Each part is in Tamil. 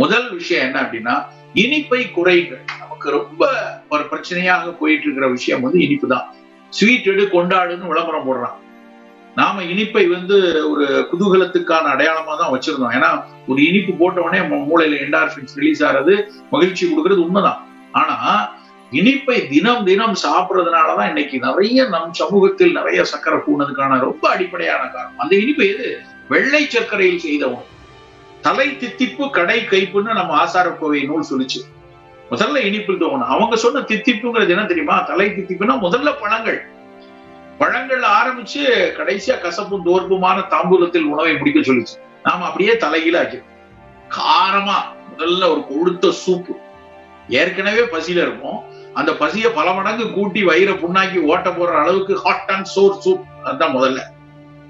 முதல் விஷயம் என்ன அப்படின்னா இனிப்பை குறைகள் நமக்கு ரொம்ப ஒரு பிரச்சனையாக போயிட்டு இருக்கிற விஷயம் வந்து இனிப்பு தான் ஸ்வீட் எடு கொண்டாடுன்னு விளம்பரம் போடுறான். நாம இனிப்பை வந்து ஒரு குதூகலத்துக்கான அடையாளமா தான் வச்சிருந்தோம். ஏன்னா ஒரு இனிப்பு போட்ட உடனே நம்ம மூளையில என்டார்பின்ஸ் ரிலீஸ் ஆறது மகிழ்ச்சி கொடுக்கறது உண்மைதான். ஆனா இனிப்பை தினம் தினம் சாப்பிடுறதுனாலதான் இன்னைக்கு நிறைய நம் சமூகத்தில் நிறைய சக்கரை கூடுனதுக்கான ரொம்ப அடிப்படையான காரணம். அந்த இனிப்பு எது? வெள்ளை சர்க்கரையில் செய்தவன். தலை தித்திப்பு கடை கைப்புன்னு நம்ம ஆசாரக்கோவை நூல் சொல்லிச்சு. முதல்ல இனிப்பில் தோணும் அவங்க சொன்ன தித்திப்புங்கிறது என்ன தெரியுமா? தலை தித்திப்புன்னா முதல்ல பழங்கள். பழங்கள் ஆரம்பிச்சு கடைசியா கசப்பும் தோர்ப்புமான தாம்பூலத்தில் உணவை முடிக்க சொல்லிச்சு. நாம அப்படியே தலைகீழ ஆக்கி காரமா முதல்ல ஒரு கொழுத்த சூப்பு ஏற்கனவே பசியில இருக்கும். அந்த பசிய பல மடங்கு கூட்டி வயிறை புண்ணாக்கி ஓட்ட போற அளவுக்கு ஹாட் அண்ட் சோர் சூப் அதுதான் முதல்ல.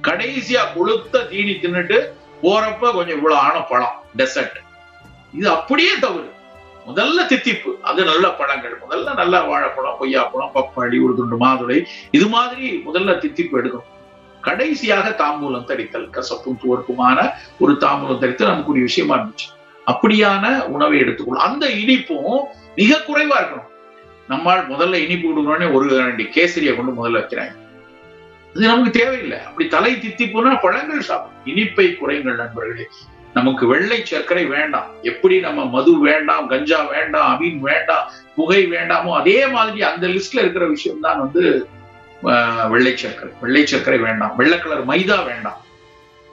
கடைசியா கொளுத்த தீனி தின்னுட்டு போறப்ப கொஞ்சம் இவ்வளவு ஆன பழம் டெசர்ட் இது அப்படியே தவறு. முதல்ல தித்திப்பு. அது நல்ல பழங்கள். முதல்ல நல்ல வாழைப்பழம் கொய்யாப்பழம் பப்பாளி ஒரு மாதுளை. இது மாதிரி முதல்ல தித்திப்பு எடுக்கணும் கடைசியாக தாம்பூலம் தரித்தல். கசப்பும் துவர்ப்புமான ஒரு தாம்பூலம் தரித்தல் நமக்கு ஒரு விஷயமா இருந்துச்சு. அப்படியான உணவை எடுத்துக்கொள்ளும் அந்த இனிப்பும் மிக குறைவா இருக்கணும். நம்மால் முதல்ல இனிப்பு கொடுக்கணும்னே ஒரு ரெண்டு கேசரியை கொண்டு முதல்ல வைக்கிறாங்க. இது நமக்கு தேவையில்லை. அப்படி தலை தித்தி போனா பழங்கள் சாப்பிடும். இனிப்பை குறைங்கள் நண்பர்களே. நமக்கு வெள்ளை சர்க்கரை வேண்டாம். எப்படி நம்ம மது வேண்டாம் கஞ்சா வேண்டாம் அமீன் வேண்டாம் புகை வேண்டாமோ அதே மாதிரி அந்த லிஸ்ட்ல இருக்கிற விஷயம் தான் வந்து வெள்ளை சர்க்கரை. வெள்ளை சர்க்கரை வேண்டாம். வெள்ளை கலர் மைதா வேண்டாம்.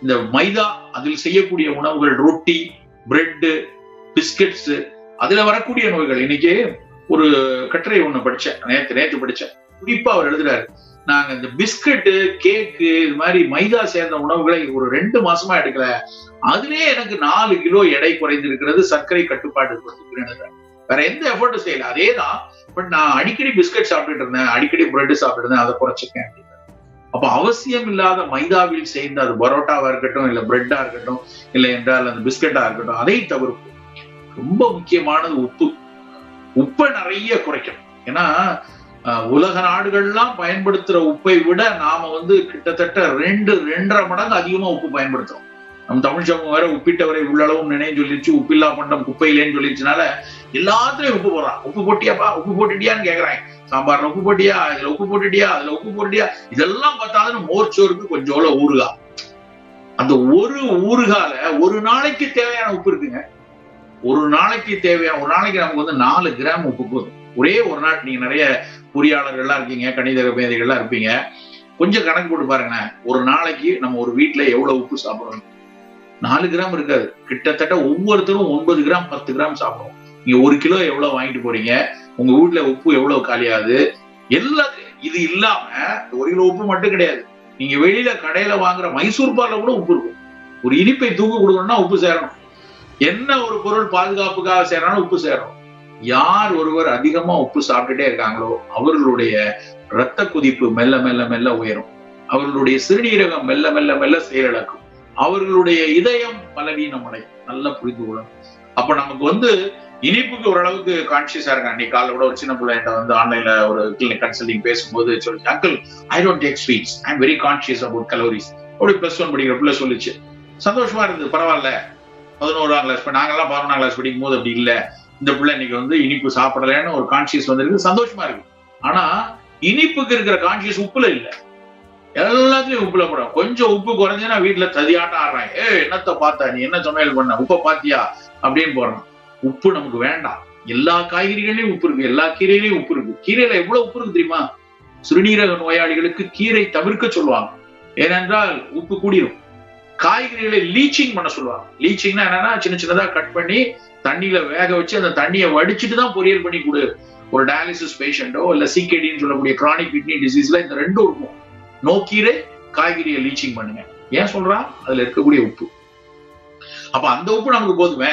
இந்த மைதா அதில் செய்யக்கூடிய உணவுகள் ரொட்டி பிரெட்டு பிஸ்கட்ஸ் அதுல வரக்கூடிய நோய்கள். இன்னைக்கு ஒரு கட்டுரை ஒண்ணு படிச்சேன். நேத்து நேத்து படிச்சேன். குறிப்பா அவர் எழுதுறாரு. நாங்க இந்த பிஸ்கட்டு கேக்கு இது மாதிரி மைதா சேர்ந்த உணவுகளை ஒரு ரெண்டு மாசமா எடுக்கல. அதுலயே எனக்கு நாலு கிலோ எடை குறைந்திருக்கிறது சர்க்கரை கட்டுப்பாடு வேற எந்த எஃபர்ட்டும் செய்யல. அதே தான் பட் நான் அடிக்கடி பிஸ்கட் சாப்பிட்டுட்டு இருந்தேன் அடிக்கடி பிரெட் சாப்பிட்டு இருந்தேன் அதை குறைச்சிருக்கேன். அப்படின்னு அப்ப அவசியம் இல்லாத மைதாவில் சேர்ந்த அது பரோட்டாவா இருக்கட்டும் இல்ல பிரெட்டா இருக்கட்டும் இல்லை என்றால் அந்த பிஸ்கட்டா இருக்கட்டும் அதை தவிர்க்கும் ரொம்ப முக்கியமானது உப்பு. உப்பை நிறைய குறைக்கணும். ஏன்னா உலக நாடுகள்லாம் பயன்படுத்துற உப்பை விட நாம வந்து கிட்டத்தட்ட ரெண்டு ரெண்டரை மடங்கு அதிகமா உப்பு பயன்படுத்துறோம். நம்ம தமிழ் சமூகம் வேற உப்பிட்டவரை உள்ளளவும் நினைவு சொல்லிடுச்சு உப்பில்லா பண்டம் குப்பையிலேன்னு சொல்லிடுச்சுனால எல்லாத்துலயும் உப்பு போடுறான் உப்பு போட்டியாப்பா? உப்பு போட்டுட்டியான்னு கேக்குறாங்க. சாம்பார்ல உப்பு போட்டியா? இதுல உப்பு போட்டுட்டியா? அதுல உப்பு போட்டுட்டியா? இதெல்லாம் பார்த்தாலும் மோர்ச்சோருக்கு கொஞ்சோல ஊறுகா? அந்த ஒரு ஊறுகால ஒரு நாளைக்கு தேவையான உப்பு இருக்குங்க. ஒரு நாளைக்கு தேவையான ஒரு நாளைக்கு நமக்கு வந்து நாலு கிராம் உப்பு போதும். ஒரே ஒரு நாள் நீங்க நிறைய பொறியாளர்கள்லாம் இருக்கீங்க கணித மேதைகள்லாம் இருப்பீங்க. கொஞ்சம் கணக்கு போட்டு பாருங்களேன். ஒரு நாளைக்கு நம்ம ஒரு வீட்டுல எவ்வளவு உப்பு சாப்பிடுறோம் நாலு கிராம் இருக்காது. கிட்டத்தட்ட ஒவ்வொருத்தரும் ஒன்பது கிராம் பத்து கிராம் சாப்பிடுவோம் நீங்க ஒரு கிலோ எவ்வளவு வாங்கிட்டு போறீங்க? உங்க வீட்டுல உப்பு எவ்வளவு காலியாகுது? எல்லா இது இல்லாம ஒரு கிலோ உப்பு மட்டும் கிடையாது. நீங்க வெளியில கடையில வாங்குற மைசூர் பால்ல கூட உப்பு இருக்கும். ஒரு இனிப்பை தூக்கு கொடுக்கணும்னா உப்பு சேரணும். என்ன ஒரு பொருள் பாதுகாப்புக்காக சேரணும் உப்பு சேரணும். யார் ஒருவர் அதிகமா உப்பு சாப்பிட்டுட்டே இருக்காங்களோ அவர்களுடைய இரத்த குதிப்பு மெல்ல மெல்ல மெல்ல உயரும். அவர்களுடைய சிறுநீரகம் மெல்ல மெல்ல மெல்ல செயலிழக்கும். அவர்களுடைய இதயம் பலவீனம் அடையும் நல்லா புரிந்து கொள்ளணும் அப்ப நமக்கு வந்து இனிப்புக்கு ஓரளவுக்கு கான்சியஸா இருக்காங்க அன்னைக்கு காலைல கூட ஒரு சின்ன பிள்ளைகிட்ட வந்து ஆன்லைன்ல ஒரு கிளினிக் கன்சல்டிங் பேசும்போது சொல்லி uncle I don't take sweets I am very conscious about calories அப்படி பிளஸ் ஒன் படிக்கிற பிள்ளை சொல்லிச்சு. சந்தோஷமா இருந்தது. பரவாயில்ல. பதினோராம் கிளாஸ் நாங்கெல்லாம் பதினொன்றாம் கிளாஸ் படிக்கும் போது அப்படி இல்ல. இந்த பிள்ளை இன்னைக்கு வந்து இனிப்பு சாப்பிடலன்னு ஒரு கான்சியஸ் வந்திருக்கு. சந்தோஷமா இருக்கு. ஆனா இனிப்புக்கு இருக்கிற கான்சியஸ் உப்புல இல்ல. எல்லாத்துலயும் உப்புல போடும் கொஞ்சம் உப்பு குறைஞ்சுன்னா வீட்டுல ததியாட்டம் ஆடுறாங்க. ஏ என்னத்த பார்த்தா? நீ என்ன சமையல் பண்ண? உப்பை பாத்தியா அப்படின்னு போடுறான். உப்பு நமக்கு வேண்டாம். எல்லா காய்கறிகளையும் உப்பு இருக்கு. எல்லா கீரையிலையும் உப்பு இருக்கு. கீரையில எவ்வளவு உப்பு இருக்கு தெரியுமா? சிறுநீரக நோயாளிகளுக்கு கீரை தவிர்க்க சொல்லுவாங்க. ஏனென்றால் உப்பு கூடிரும். காய்கறிகளை லீச்சிங் பண்ண சொல்லுவாங்க. லீச்சிங்னா என்னன்னா சின்ன சின்னதா கட் பண்ணி தண்ணியில வேக வச்சு அந்த தண்ணியை வடிச்சிட்டு தான் பொரியல் பண்ணி கொடு. ஒரு டயாலிசிஸ் பேஷண்டோ இல்ல சிகேடின்னு சொல்லக்கூடிய கிரானிக் கிட்னி டிசீஸ்ல இந்த ரெண்டும் இருக்கும். நோக்கீரை காய்கறியை லீச்சிங் பண்ணுங்க. ஏன் சொல்றான்? அதுல இருக்கக்கூடிய உப்பு. அப்ப அந்த உப்பு நமக்கு போதுமே.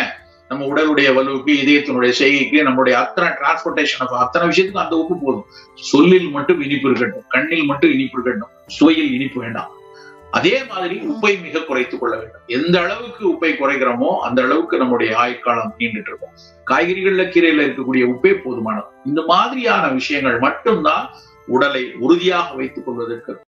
நம்ம உடலுடைய வலுவுக்கு இதயத்தினுடைய செய்கைக்கு நம்மளுடைய அத்தனை டிரான்ஸ்போர்டேஷன் அத்தனை விஷயத்துக்கு அந்த உப்பு போதும். சொல்லில் மட்டும் இனிப்பு இருக்கட்டும் கண்ணில் மட்டும் இனிப்பு இருக்கட்டும். சுவையில் இனிப்பு வேண்டாம். அதே மாதிரி உப்பை மிக குறைத்துக் கொள்ள வேண்டும். எந்த அளவுக்கு உப்பை குறைக்கிறோமோ அந்த அளவுக்கு நம்முடைய ஆயுட்காலம் நீண்டுட்டு இருக்கும். காய்கறிகள்ல கீரையில இருக்கக்கூடிய உப்பே போதுமானது. இந்த மாதிரியான விஷயங்கள் மட்டும்தான் உடலை உறுதியாக வைத்துக் கொள்வதற்கு